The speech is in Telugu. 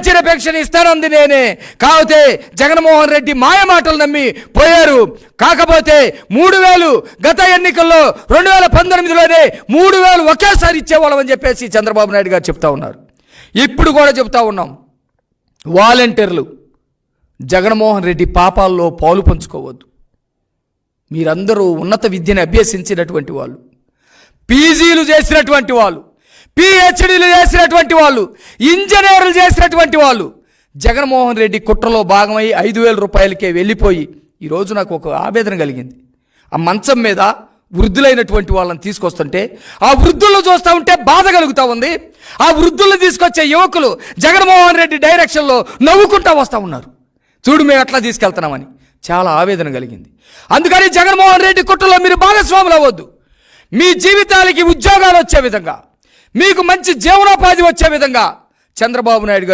ఆశ్చర్య పెన్షన్ ఇస్తానంది నేనే. కాకపోతే జగన్మోహన్ రెడ్డి మాయ మాటలు నమ్మి పోయారు. కాకపోతే మూడు వేలు గత ఎన్నికల్లో రెండు వేల పంతొమ్మిదిలోనే మూడు వేలు ఒకేసారి ఇచ్చేవాళ్ళం అని చెప్పేసి చంద్రబాబు నాయుడు గారు చెప్తా ఉన్నారు. ఇప్పుడు కూడా చెప్తా ఉన్నాం. వాలంటీర్లు జగన్మోహన్ రెడ్డి పాపాల్లో పాలు పంచుకోవద్దు. మీరందరూ ఉన్నత విద్యను అభ్యసించినటువంటి వాళ్ళు పీజీలు చేసినటువంటి వాళ్ళు పిహెచ్డీలు చేసినటువంటి వాళ్ళు ఇంజనీర్లు చేసినటువంటి వాళ్ళు. జగన్మోహన్ రెడ్డి కుట్రలో భాగమై ఐదు వేల రూపాయలకే వెళ్ళిపోయి ఈరోజు నాకు ఒక ఆవేదన కలిగింది. ఆ మంచం మీద వృద్ధులైనటువంటి వాళ్ళని తీసుకొస్తుంటే ఆ వృద్ధులను చూస్తూ ఉంటే బాధ కలుగుతూ ఉంది. ఆ వృద్ధులను తీసుకొచ్చే యువకులు జగన్మోహన్ రెడ్డి డైరెక్షన్లో నవ్వుకుంటా వస్తూ ఉన్నారు. చూడు మేము ఎట్లా తీసుకెళ్తున్నామని చాలా ఆవేదన కలిగింది. అందుకని జగన్మోహన్ రెడ్డి కుట్రలో మీరు భాగస్వాములు అవ్వద్దు. మీ జీవితాలకి ఉద్యోగాలు వచ్చే విధంగా మీకు మంచి జీవనోపాధి వచ్చే విధంగా చంద్రబాబు నాయుడు గారు